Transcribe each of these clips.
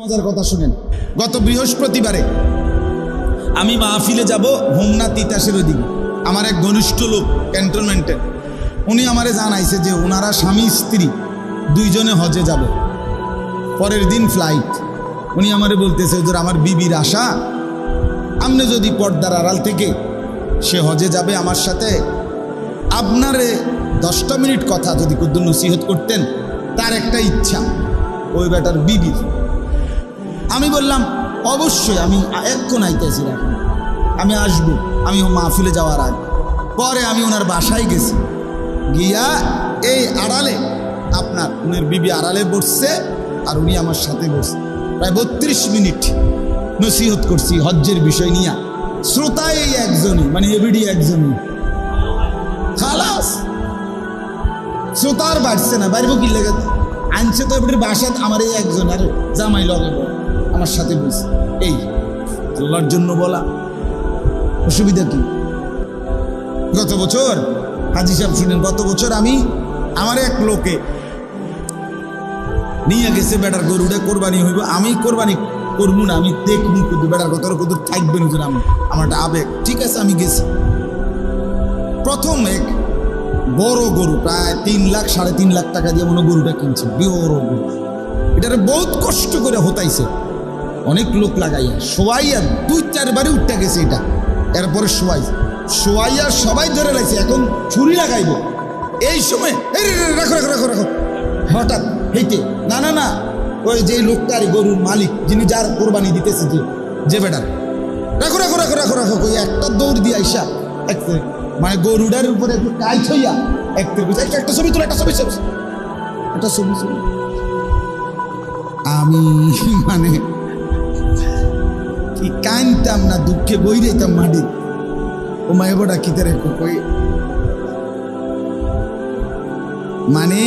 মজার কথা শুনেন। গত বৃহস্পতিবারে আমি মাহফিলে যাব হোমনা তিতাসের ওদিকে। আমার এক ঘনিষ্ঠ লোক, ক্যান্টনমেন্টের, উনি আমারে জানাইছে যে ওনারা স্বামী, স্ত্রী, দুইজনে হজে যাবে। পরের দিন ফ্লাইট উনি আমারে বলতেছে ওদের আমার বিবির আশা। আপনি যদি পর্দার আড়াল থেকে সে হজে যাবে আমার সাথে, আপনারে দশটা মিনিট কথা যদি কুদ্দু নসিহত করতেন, তার একটা ইচ্ছা। ওই বেটার বিবির আমি বললাম, অবশ্যই, আমি এক্ষণ আইতেছি আমি আসব, আমি মাহফিলে যাওয়ার আগে পরে আমি ওনার বাসায় গেছি। গিয়া এই আড়ালে আপনার, উনার বিবি আড়ালে বসছে আর উনি আমার সাথে বসছে। প্রায় বত্রিশ মিনিট নসিহত করছি হজ্জের বিষয় নিয়ে। শ্রোতা এই একজনই মানে এবিডি একজনই। খালাস! শ্রোতার বাড়ছে না, বাড়বো কি লেগে? আনছে তো এবারে বাসাত আমার এই একজন, আর জামাই লগে আমার সাথে বলছে এই, আল্লাহর জন্য বলা। অসুবিধা কি? গত বছর, হাজি সাহেব শুনেন, গত বছর আমি আমার এক লোকে নিয়ে গেছে, বেটার গরুটা কোরবানি হইব। আমি কোরবানি করব না, আমি দেখব কিন্তু বেটার কত কত থাকবে না আমি আমার একটা আবেগ। ঠিক আছে, আমি গেছি। প্রথম এক বড় গরু, প্রায় তিন লাখ, সাড়ে তিন লাখ টাকা দিয়ে মনে গরুটা কিনছে। বড় গরু এটারে বহুত কষ্ট করে হতাইছে। অনেক লোক লাগাইয়া, শোয়াইয়া দুই চারবারে উঠতে গেছে এটা। এরপরে শোয়াই শোয়াইয়া সবাই ধরে লাগছে এখন ছুরি লাগাইব। এই সময় রাখো রাখো রাখো রাখো। হঠাৎ হেঁটে, না না না, ওই যে লোকটার গরুর মালিক, যিনি যার কোরবানি দিতেছে যে যে বেটার। রাখো রাখো রাখো রাখো রাখো ওই একটা দৌড় দিয়ে আইসা একটা মানে গরুটার উপরে একটু হইয়া একটা একটা একটা ছবি তোলা, একটা ছবি ছবি, একটা ছবি ছবি। আমি মানে কি কানতাম না, দুঃখে বই রেতাম মাটি। ও মায়ে বড়া কি তারে কই? মানে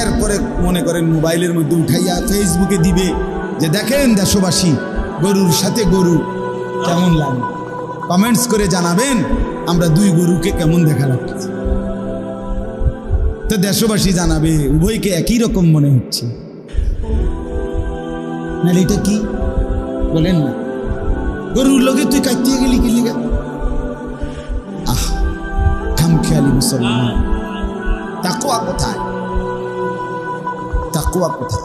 এরপরে মনে করেন মোবাইলের মধ্যে উঠাইয়া ফেসবুকে দিবে যে, দেখেন দেশবাসী, গরুর সাথে গরু কেমন লাগে? কমেন্টস করে জানাবেন, আমরা দুই গরুকে কেমন দেখা লাগছে তো দেশবাসী জানাবে, উভয়কে একই রকম মনে হচ্ছে। নাহলে এটা কি? বলেন না। গরুর লোকে তুই কাটিয়ে গেলি কি লিগা? আহ, খামখেয়ালি মুসলমান। তাকুয়া কোথায়? তাকুয়া কোথায়?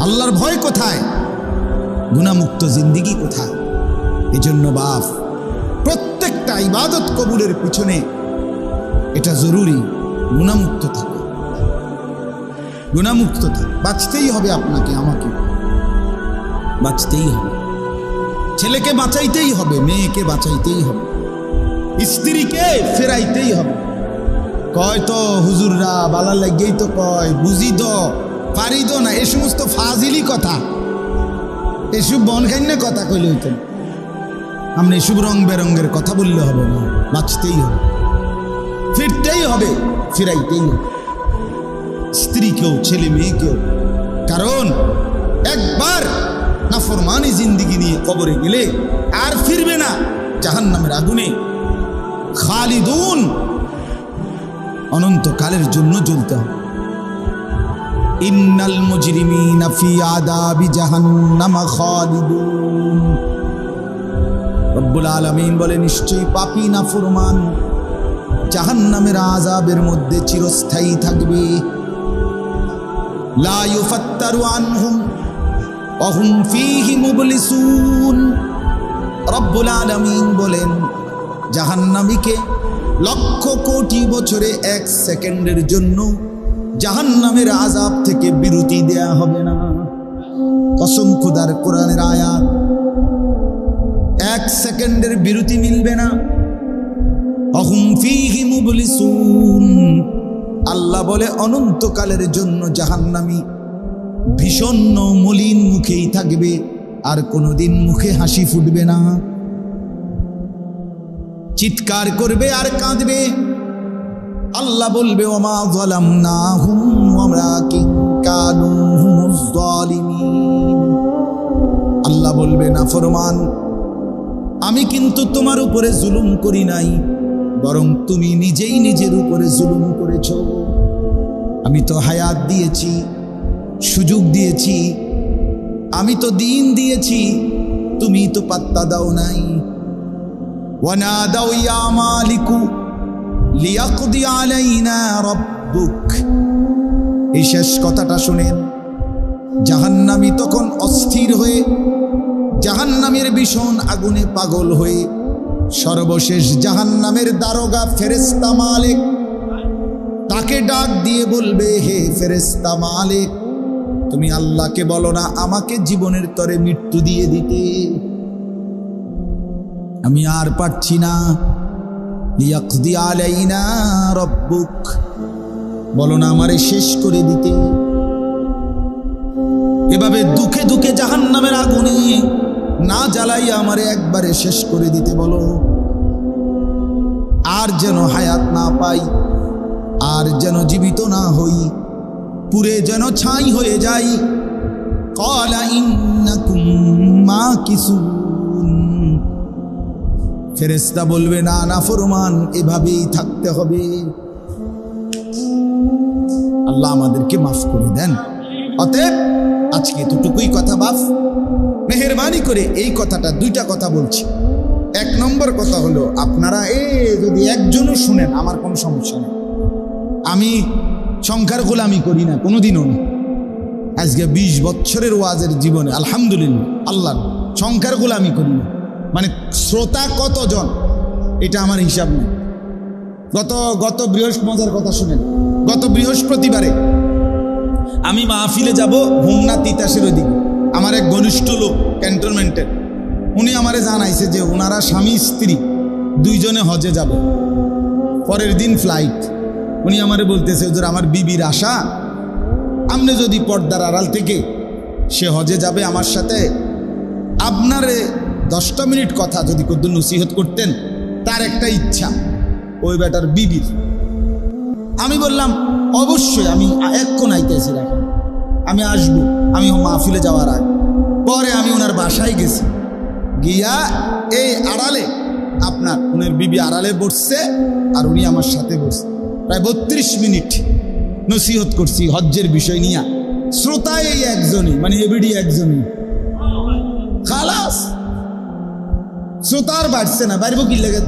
আল্লাহর ভয় কোথায়? গুণামুক্ত জিন্দিগি কোথায়? এজন্য বাপ, প্রত্যেকটা ইবাদত কবুলের পিছনে এটা জরুরি, গুণামুক্ত থাকা। গুণামুক্ত থাকা, বাঁচতেই হবে আপনাকে, আমাকে। বাঁচতেই হবে। ছেলেকে বাঁচাইতেই হবে, মেয়েকে বাঁচাইতেই হবে। স্ত্রীকে ফেরাইতেই হবে। কয় তো হুজুররা বালা লাগেই তো কয়, বুঝি তো, পারি তো না, এ সমস্ত ফাজিলি কথা। এসব বনখান্য কথা কইলে হইতো। আমরা এসব রং বেরঙ্গের কথা বললে হবে না, বাঁচতেই হবে। ফিরতেই হবে, ফিরাইতেই হবে। স্ত্রীকেও ছেলে মেয়েকেও কারণ, একবার নাফরমানি জিন্দিগি নিয়ে কবরে গেলে আর ফিরবে না জাহান নামের আগুনে। খালিদুন, অনন্তকালের জন্য জ্বলতে হবে। ইন্নাল মুজরিমিনা ফি আদাবি জাহান্নামা খালিদুন। রব্বুল আলামিন বলে, নিশ্চয়ই পাপী নাফরমান জাহান্নামের আযাবের মধ্যে চিরস্থায়ী থাকবে। লা ইউফাত্তারু আনহুম। অহুম ফীহি মুবলিসুন রব্বুল আলামিন বলেন, জাহান্নামীকে লক্ষ কোটি বছরে এক সেকেন্ডের জন্য জাহান্নামের আজাব থেকে বিরতি দেয়া হবে না। কসম খুদার কোরআনের আয়াত, এক সেকেন্ডের বিরতি মিলবে না। অহুম ফীহি মুবলিসুন আল্লাহ বলে, অনন্তকালের জন্য জাহান্নামী ভীষণ মলিন মুখেই থাকবে, আর কোনোদিন মুখে হাসি ফুটবে না। চিৎকার করবে আর কাঁদবে। আল্লাহ বলবে, ওমা জলাম না হুম আমরা জালিমিন। আল্লাহ বলবে, না ফরমান, আমি কিন্তু তোমার উপরে জুলুম করি নাই, বরং তুমি নিজেই নিজের উপরে জুলুম করেছ। আমি তো হায়াত দিয়েছি সুযোগ দিয়েছি। আমি তো দিন দিয়েছি তুমি তো পাত্তা দাও নাই। ওয়ানাদাউ ইয়া মালিকু লিয়াকদি আলাইনা রাব্বুক। এই শেষ কথাটা শুনেন, জাহান্নামী তখন অস্থির হয়ে, জাহান্নামের ভীষণ আগুনে পাগল হয়ে, সর্বশেষ জাহান্নামের দারোগা ফেরেস্তা মালিক তাকে ডাক দিয়ে বলবে, হে ফেরেস্তা মালিক তুমি আল্লাহকে বলো না, আমাকে জীবনের তরে মৃত্যু দিয়ে দিতে। আমি আর পারছি না। লিয়াকদি আলাইনা রব্বুক, বলো না আমারে শেষ করে দিতে। এভাবে দুঃখে দুঃখে জাহান্নামের আগুনে না জ্বালাইয়া আমারে একবারে শেষ করে দিতে বলো। আর যেন হায়াত না পাই, আর যেন জীবিত না হই পুরে যেন ছাই হয়ে যাই। কলা মা কিসুন ফেরেস্তা বলবে, না না, ফরমান, এভাবেই থাকতে হবে। আল্লাহ আমাদেরকে মাফ করে দেন। অতএব আজকে দুটুকুই কথা বাফ মেহরবানি করে এই কথাটা, দুইটা কথা বলছি। এক নম্বর কথা হলো, আপনারা এ যদি একজনও শুনেন, আমার কোনো সমস্যা নেই। আমি সংখ্যার গোলামি করি না, কোনোদিনও না। আজকে বিশ বছরের ওয়াজের জীবনে, আলহামদুলিল্লাহ আল্লাহ সংখ্যার গোলামি করি না। মানে শ্রোতা কতজন? এটা আমার হিসাব নেই। গত গত বৃহস্পতিবার কথা শুনেন। গত বৃহস্পতিবারে আমি মাহফিলে যাব, হোমনা তিতাসের ওইদিকে। আমার এক ঘনিষ্ঠ লোক, ক্যান্টনমেন্টের। উনি আমারে জানাইছে যে ওনারা স্বামী, স্ত্রী, দুইজনে হজে যাবে। পরের দিন ফ্লাইট উনি আমারে বলতেছে ওদের আমার বিবির আশা। আপনি যদি পর্দার আড়াল থেকে সে হজে যাবে আমার সাথে, আপনারে দশটা মিনিট কথা যদি কদ্দু নসিহত করতেন, তার একটা ইচ্ছা, ওই বেটার বিবির। আমি বললাম, অবশ্যই, আমি এক্ষণ আইতেছি রাখেন আমি আসব, আমি মাহফিলে যাওয়ার আগে পরে আমি ওনার বাসায় গেছি। গিয়া এই আড়ালে আপনার, উনার বিবি আড়ালে বসছে আর উনি আমার সাথে বসছে। প্রায় বত্রিশ মিনিট নসিহত করছি হজ্জের বিষয় নিয়ে। শ্রোতা এই একজনই মানে এবিডি একজনই। খালাস! শ্রোতার বাড়ছে না, বাড়িব কি লেগে?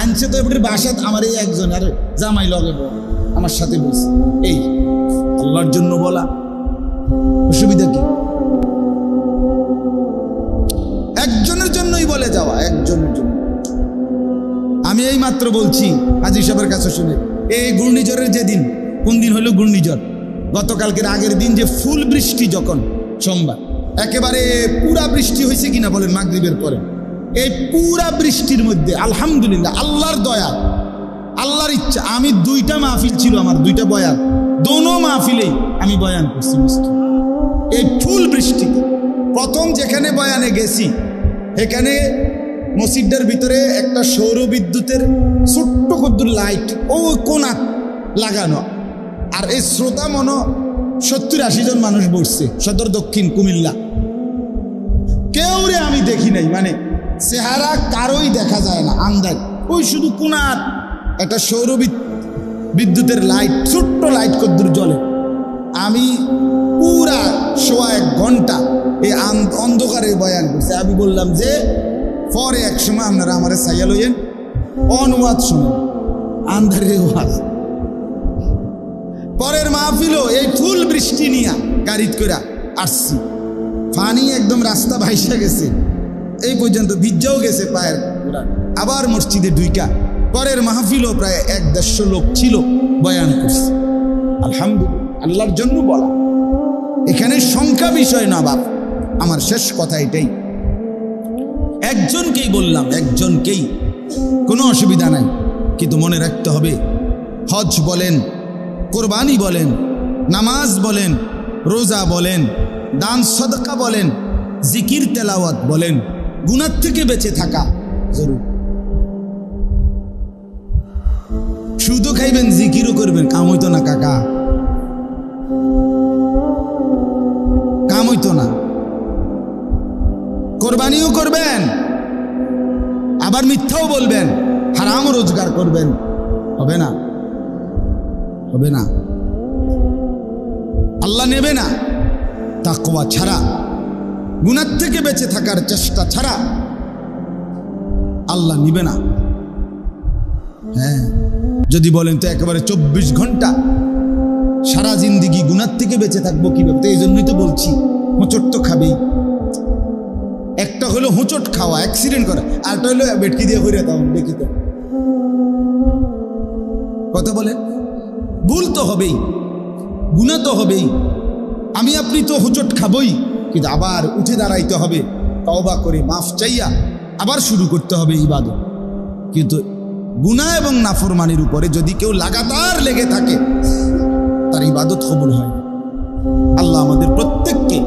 আনছে তো এবারে বাসাত আমার এই একজন, আরে জামাই লগে আমার সাথে বলছে এই, আল্লাহর জন্য বলা। অসুবিধা কি? একজনের জন্যই বলে যাওয়া, একজনের জন্য। আমি এই মাত্র বলছি, হাজি সাহেবের কাছে শুনে। এই ঘূর্ণিঝড়ের যেদিন কোন দিন হলো ঘূর্ণিঝড়? গতকালকের আগের দিন যে ফুল বৃষ্টি যখন, সোমবার, একেবারে পুরা বৃষ্টি হয়েছে কিনা বলেন মাগরিবের পরে। এই পুরা বৃষ্টির মধ্যে, আলহামদুলিল্লাহ, আল্লাহর দয়া, আল্লাহর ইচ্ছা, আমি দুইটা মাহফিল ছিল আমার, দুইটা বয়ান। দোনো মাহফিলেই আমি বয়ান করছি এই ফুল বৃষ্টিতে, প্রথম যেখানে বয়ানে গেছি, এখানে মসজিদের ভিতরে একটা সৌর বিদ্যুতের ছোট্ট কদ্দুর লাইট ও কোনা লাগানো। আর এই শ্রোতা মন সত্তর আশি জন মানুষ বসছে, সদর দক্ষিণ কুমিল্লা। কেউ রে আমি দেখি নাই মানে চেহারা কারোই দেখা যায় না, আন্দাজ। ওই শুধু কোনার একটা সৌর বিদ্যুতের লাইট ছোট্ট লাইট কদ্দুর জলে আমি পুরা সোয়া এক ঘণ্টা এই অন্ধকারে বয়ান করছে। আমি বললাম যে পরে এক সময় আপনারা আমার সাইয়া লইয়েন। অনুবাদ শুনেন। আন্ধারে ওয়াজ পরের মাহফিলও এই ফুল বৃষ্টি নিয়া গাড়িত করে আসছি। ফানি একদম রাস্তা ভাইসা গেছে। এই পর্যন্ত ভিজ্জাও গেছে পায়ের আবার মসজিদে দুইটা পরের মাহফিলও প্রায় এক দেড়শো লোক ছিল বয়ান করছে। আলহামদুলিল্লাহ, আল্লাহর জন্য বলা। এখানে সংখ্যা বিষয় না বাপ। আমার শেষ কথা এটাই। একজনকেই বললাম, একজনকেই। কোনো অসুবিধা নাই। কিন্তু মনে রাখতে হবে, হজ বলেন, কোরবানি বলেন, নামাজ বলেন, রোজা বলেন, দান সদকা বলেন, জিকির, তেলাওয়াত বলেন গুণার থেকে বেঁচে থাকা জরুর। শুধু খাইবেন, জিকিরও করবেন, কাম হইতো না, কাকা। কাম হইতো না। কোরবানিও করবেন, আবার মিথ্যাও বলবেন হারামও রোজগার করবেন। হবে না। হবে না। আল্লাহ নেবে না। তাকওয়া ছাড়া গুনার থেকে বেঁচে থাকার চেষ্টা ছাড়া আল্লাহ নিবে না। হ্যাঁ যদি বলেন তো একেবারে চব্বিশ ঘণ্টা সারা জিন্দিগি গুনার থেকে বেঁচে থাকব কীভাবে? এই জন্যই তো বলছি হোঁচট তো খাবেই। হলো হোঁচট খাওয়া অ্যাক্সিডেন্ট করা। আরটা হলো বেটকি দিয়ে ঘুরে দাও, দেখি তো। কথা বলে, ভুল তো হবেই, গুণা তো হবেই। আমি আপনি তো হোঁচট খাবই, কিন্তু আবার উঠে দাঁড়াইতে হবে, তওবা করে মাফ চাইয়া আবার শুরু করতে হবে ইবাদত। কিন্তু গুণা এবং নাফরমানির উপরে যদি কেউ লাগাতার লেগে থাকে, তার ইবাদত কবুল হয় আল্লাহ আমাদের প্রত্যেককে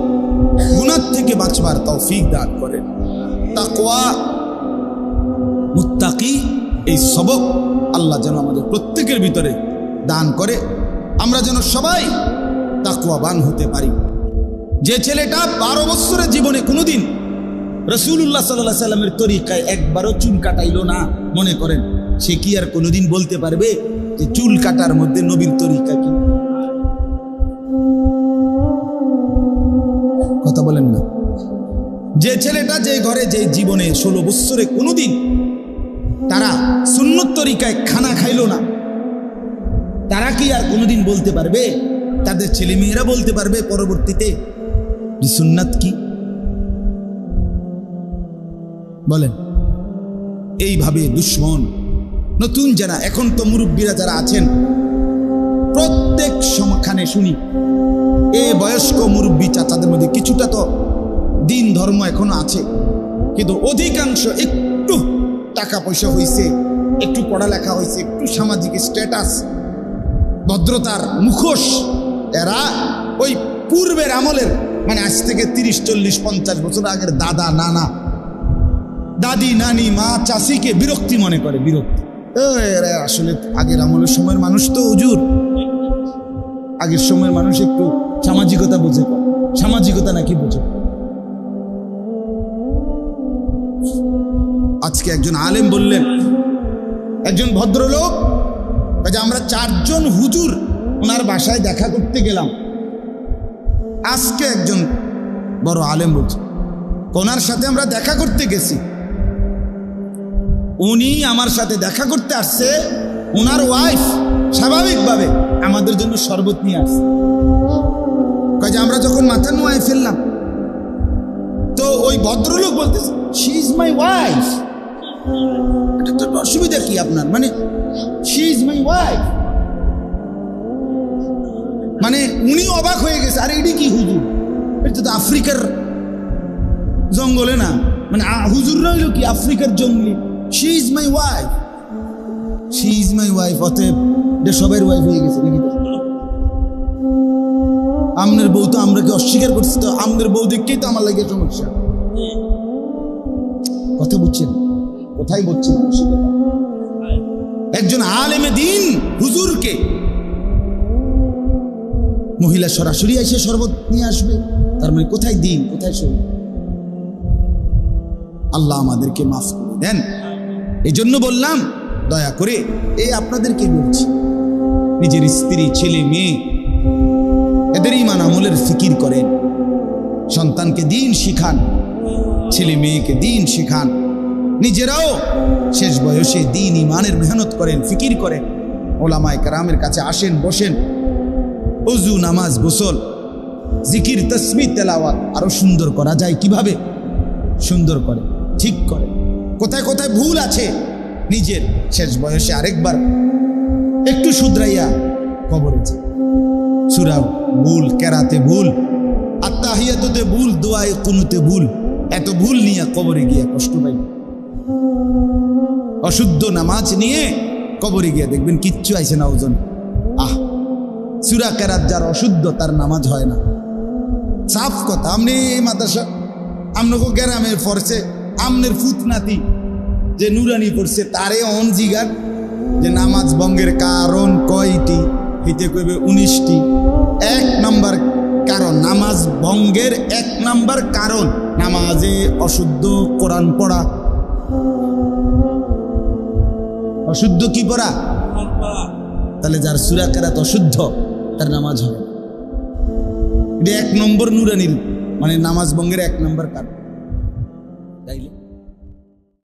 গুনার থেকে বাঁচবার তৌফিক দান করেন। তাকওয়া, মুত্তাকি, এই সবক আল্লাহ যেন আমাদের প্রত্যেকের ভিতরে দান করে। আমরা যেন সবাই তাকওয়াবান হতে পারি। যে ছেলেটা বারো বছরের জীবনে কোনোদিন রসুল্লাহ সাল্লাহ সাল্লামের তরিকায় একবারও চুল কাটাইলো না, মনে করেন, সে কি আর কোনোদিন বলতে পারবে যে চুল কাটার মধ্যে নবীর তরিকা কি? যে ছেলেটা যে ঘরে যে জীবনে ষোলো বৎসরে কোনোদিন তারা সুন্নত তরিকায় খানা খাইলো না, তারা কি আর কোনোদিন বলতে পারবে? তাদের ছেলে মেয়েরা বলতে পারবে পরবর্তীতে সুন্নাত কি? বলেন, এইভাবে দুশ্মন, নতুন যারা, এখন তো মুরব্বীরা যারা আছেন, প্রত্যেক সমখানে শুনি, এ বয়স্ক মুরব্বী চাচাদের মধ্যে কিছুটা তো দিন ধর্ম এখনও আছে। কিন্তু অধিকাংশ একটু টাকা পয়সা হয়েছে একটু পড়ালেখা হয়েছে একটু সামাজিক স্ট্যাটাস ভদ্রতার মুখোশ, এরা ওই পূর্বের আমলের মানে আজ থেকে তিরিশ, চল্লিশ, পঞ্চাশ বছর আগের দাদা, নানা, দাদি, নানি, মা, চাষিকে বিরক্তি মনে করে, বিরক্তি। এরা আসলে আগের আমলের সময়ের মানুষ তো উজুর আগের সময়ের মানুষ একটু সামাজিকতা বোঝে সামাজিকতা নাকি বোঝে আজকে একজন আলেম বললেন, একজন ভদ্রলোক যে আমরা চারজন হুজুর ওনার বাসায় দেখা করতে গেলাম। আজকে একজন বড় আলেম বলছে, ওনার সাথে আমরা দেখা করতে গেছি। উনি আমার সাথে দেখা করতে আসছে ওনার ওয়াইফ স্বাভাবিকভাবে আমাদের জন্য শরবত নিয়ে আসছে। কাজে আমরা যখন মাথা নোয়ায় ফেললাম, তো ওই ভদ্রলোক বলতেছে শি ইজ মাই ওয়াইফ এটা তো অসুবিধা কি আপনার? মানে শি ইজ মাই ওয়াইফ মানে উনি অবাক হয়ে গেছে। আরে, এটি কি হুজুর? এটা তো আফ্রিকার জঙ্গলে না। মানে হুজুর রইল কি? আফ্রিকার জঙ্গলি। She is my wife she is my wife অতএব এটা সবের ওয়াইফ হয়ে গেছে নাকি? আমনের বউ তো আমরা কি অস্বীকার করছি, তো আমনের বউ দেখকেই তো আমার লাগে সমস্যা। কথা বুঝছেন? কোথায় বুঝছেন মানসিকতা? একজন আলেমে দিন হুজুরকে। মহিলা সরাসরি এসে শরবত নিয়ে আসবে। তার মানে কোথায় দিন, কোথায় শরীর? আল্লাহ আমাদেরকে মাফ করে দেন। এই জন্য বললাম, দয়া করে এই আপনাদেরকে বলছি, নিজের স্ত্রী, ছেলে, মেয়ে, এদের ইমান আমলের ফিকির করেন। সন্তানকে দিন শিখান, ছেলে, মেয়েকে দিন শিখান। নিজেরাও শেষ বয়সে দিন ইমানের মেহনত করেন, ফিকির করেন। ওলামায় কারামের কাছে আসেন, বসেন। অজু, নামাজ, গোসল, জিকির তসমি তেলাওয়াত, আরও সুন্দর করা যায় কীভাবে? সুন্দর করে, ঠিক করে। কোথায় কোথায় ভুল আছে? নিজের শেষ বয়সে আরেকবার একটু শুধরাইয়া কবরে যায় সুরা ভুল, কেরাতে ভুল আত্মাহিয়াতে ভুল, দোয়ায় কুনুতে ভুল, এত ভুল নিয়ে কবরে গিয়া কষ্ট পাই অশুদ্ধ নামাজ নিয়ে কবরে গিয়া দেখবেন কিচ্ছু আইছে না ওজন। আহ, সুরা কেরাত যার অশুদ্ধ, তার নামাজ হয় না। সাফ কথা, আমনি মাদ্রাসা আমনকো গ্রামের ফরসে, আমনের ফুতনাতি যে নুরানি করছে, তারে অন জিগার যে নামাজ ভঙ্গের কারণ কয়টি? হিতে কইবে উনিশটি। এক নাম্বার কারণ, নামাজ ভঙ্গের এক নাম্বার কারণ, নামাজে অশুদ্ধ কোরআন পড়া। অশুদ্ধ কি পড়া? তাহলে যার সুরা কেরাত অশুদ্ধ তার নামাজ হবে। এটা এক নম্বর নুরানির মানে নামাজ বঙ্গের এক নম্বর কারণ।